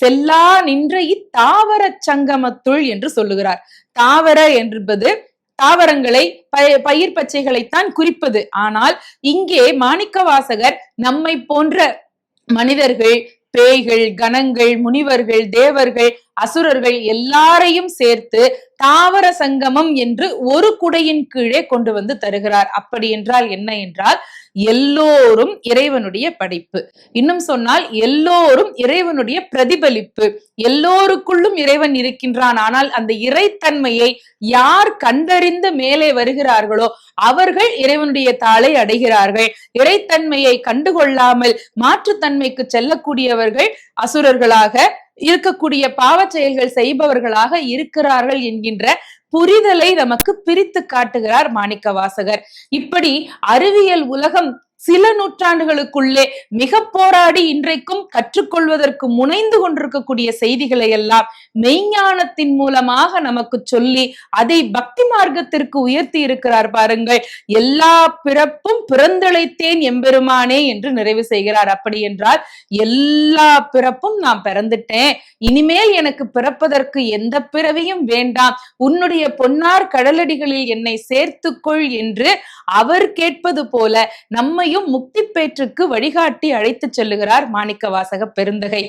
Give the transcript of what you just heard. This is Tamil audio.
செல்லா நின்ற இத்தாவர சங்கமத்துள் என்று சொல்லுகிறார். தாவர என்பது தாவரங்களை பயிர் பச்சைகளைத்தான் குறிப்பது. ஆனால் இங்கே மாணிக்கவாசகர் நம்மை போன்ற மனிதர்கள் பேய்கள் கணங்கள் முனிவர்கள் தேவர்கள் அசுரர்கள் எல்லாரையும் சேர்த்து தாவர சங்கமம் என்று ஒரு குடையின் கீழே கொண்டு வந்து தருகிறார். அப்படி என்றால் என்ன என்றால் எல்லோரும் இறைவனுடைய படைப்பு. இன்னும் சொன்னால் எல்லோரும் இறைவனுடைய பிரதிபலிப்பு. எல்லோருக்குள்ளும் இறைவன் இருக்கின்றான். ஆனால் அந்த இறைத்தன்மையை யார் கண்டறிந்து மேலே வருகிறார்களோ அவர்கள் இறைவனுடைய தாளை அடைகிறார்கள். இறைத்தன்மையை கண்டுகொள்ளாமல் மாற்றுத்தன்மைக்கு செல்லக்கூடியவர்கள் அசுரர்களாக இருக்கக்கூடிய பாவ செயல்கள் செய்பவர்களாக இருக்கிறார்கள் என்கின்ற புரிதலை நமக்கு பிரித்து காட்டுகிறார் மாணிக்க வாசகர் இப்படி அறிவியல் உலகம் சில நூற்றாண்டுகளுக்குள்ளே மிக போராடி இன்றைக்கும் கற்றுக்கொள்வதற்கு முனைந்து கொண்டிருக்கக்கூடிய செய்திகளை எல்லாம் மெய்ஞானத்தின் மூலமாக நமக்கு சொல்லி அதை பக்தி மார்க்கத்திற்கு உயர்த்தி இருக்கிறார் பாருங்கள். எல்லா பிறப்பும் பிறந்தழைத்தேன் எம்பெருமானே என்று நிறைவு செய்கிறார். அப்படி என்றால் எல்லா பிறப்பும் நான் பிறந்துட்டேன். இனிமேல் எனக்கு பிறப்பதற்கு எந்த பிறவியும் வேண்டாம். உன்னுடைய பொன்னார் கடலடிகளில் என்னை சேர்த்துக்கொள் என்று அவர் கேட்பது போல நம்மை முக்தி பேற்றுக்கு வழிகாட்டி அழைத்து செல்லுகிறார் மாணிக்க வாசக பெருந்தகை.